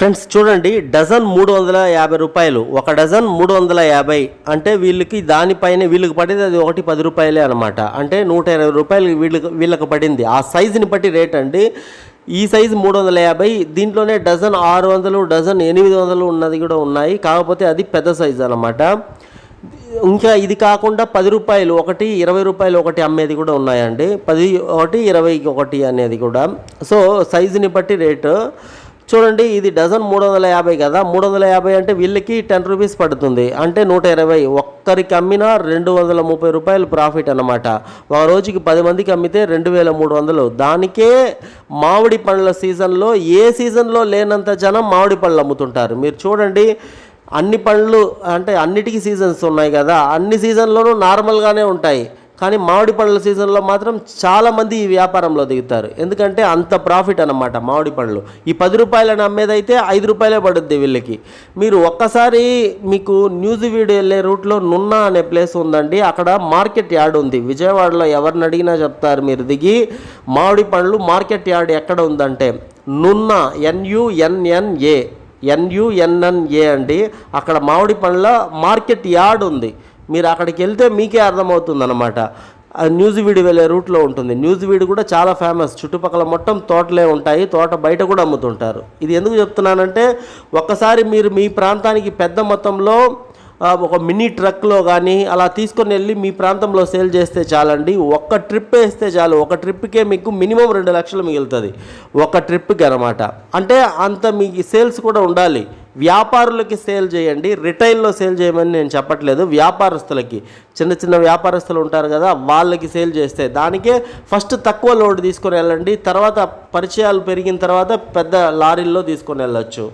Friends చూడండి dozen మూడు వందల యాభై రూపాయలు. ఒక డజన్ మూడు వందల యాభై అంటే వీళ్ళకి దానిపైన వీళ్ళకి పడేది అది ఒకటి పది రూపాయలే అనమాట అంటే నూట ఇరవై రూపాయలు వీళ్ళకి వీళ్ళకి పడింది. ఆ సైజుని బట్టి రేట్ అండి. ఈ సైజు మూడు వందల యాభై దీంట్లోనే డజన్ ఆరు వందలు డజన్ ఎనిమిది వందలు ఉన్నది కూడా ఉన్నాయి. కాకపోతే అది పెద్ద సైజు అనమాట ఇంకా ఇది కాకుండా పది రూపాయలు ఒకటి ఇరవై రూపాయలు ఒకటి అమ్మేది కూడా ఉన్నాయండి. పది ఒకటి ఇరవై ఒకటి అనేది కూడా. సో సైజుని బట్టి రేటు. చూడండి ఇది డజన్ మూడు వందల యాభై కదా మూడు వందల యాభై అంటే వీళ్ళకి టెన్ రూపీస్ పడుతుంది. అంటే నూట ఇరవై. ఒక్కరికి అమ్మినా రెండు వందల ముప్పై రూపాయలు ప్రాఫిట్ అన్నమాట. ఒక రోజుకి పది మందికి అమ్మితే రెండు వేల మూడు వందలు. దానికే మామిడి పండ్ల సీజన్లో ఏ సీజన్లో లేనంత జనం మామిడి పళ్ళు అమ్ముతుంటారు. మీరు చూడండి అన్ని పండ్లు అంటే అన్నిటికీ సీజన్స్ ఉన్నాయి కదా అన్ని సీజన్లోనూ నార్మల్గానే ఉంటాయి. కానీ మామిడి పండ్ల సీజన్లో మాత్రం చాలామంది ఈ వ్యాపారంలో దిగుతారు. ఎందుకంటే అంత ప్రాఫిట్ అనమాట మామిడి పండ్లు. ఈ పది రూపాయలను అమ్మేదైతే ఐదు రూపాయలే పడుద్ది వీళ్ళకి. మీరు ఒక్కసారి మీకు న్యూస్ వీడియో వెళ్ళే రూట్లో నున్నా అనే ప్లేస్ ఉందండి. అక్కడ మార్కెట్ యార్డ్ ఉంది. విజయవాడలో ఎవరిని అడిగినా చెప్తారు మీరు దిగి మామిడి పండ్లు మార్కెట్ యార్డ్ ఎక్కడ ఉందంటే నున్నా ఎన్యుఎన్ఎన్ఏ ఎన్యుఎన్ఎన్ఏ అండి. అక్కడ మామిడి పండ్ల మార్కెట్ యార్డ్ ఉంది. మీరు అక్కడికి వెళ్తే మీకే అర్థమవుతుంది అనమాట న్యూస్ వీడి వెళ్ళే రూట్లో ఉంటుంది. న్యూస్ వీడి కూడా చాలా ఫేమస్. చుట్టుపక్కల మొత్తం తోటలే ఉంటాయి. తోట బయట కూడా అమ్ముతుంటారు. ఇది ఎందుకు చెప్తున్నానంటే ఒక్కసారి మీరు మీ ప్రాంతానికి పెద్ద మొత్తంలో ఒక మినీ ట్రక్లో కానీ అలా తీసుకొని వెళ్ళి మీ ప్రాంతంలో సేల్ చేస్తే చాలండి. ఒక్క ట్రిప్ వేస్తే చాలు. ఒక ట్రిప్కే మీకు మినిమం రెండు లక్షలు మిగులుతుంది. ఒక ట్రిప్కి అనమాట అంటే అంత మీకు సేల్స్ కూడా ఉండాలి. వ్యాపారులకి సేల్ చేయండి. రిటైల్లో సేల్ చేయమని నేను చెప్పట్లేదు. వ్యాపారస్తులకి. చిన్న చిన్న వ్యాపారస్తులు ఉంటారు కదా వాళ్ళకి సేల్ చేస్తే. దానికే ఫస్ట్ తక్కువ లోడ్ తీసుకొని వెళ్ళండి. తర్వాత పరిచయాలు పెరిగిన తర్వాత పెద్ద లారీల్లో తీసుకొని వెళ్ళొచ్చు.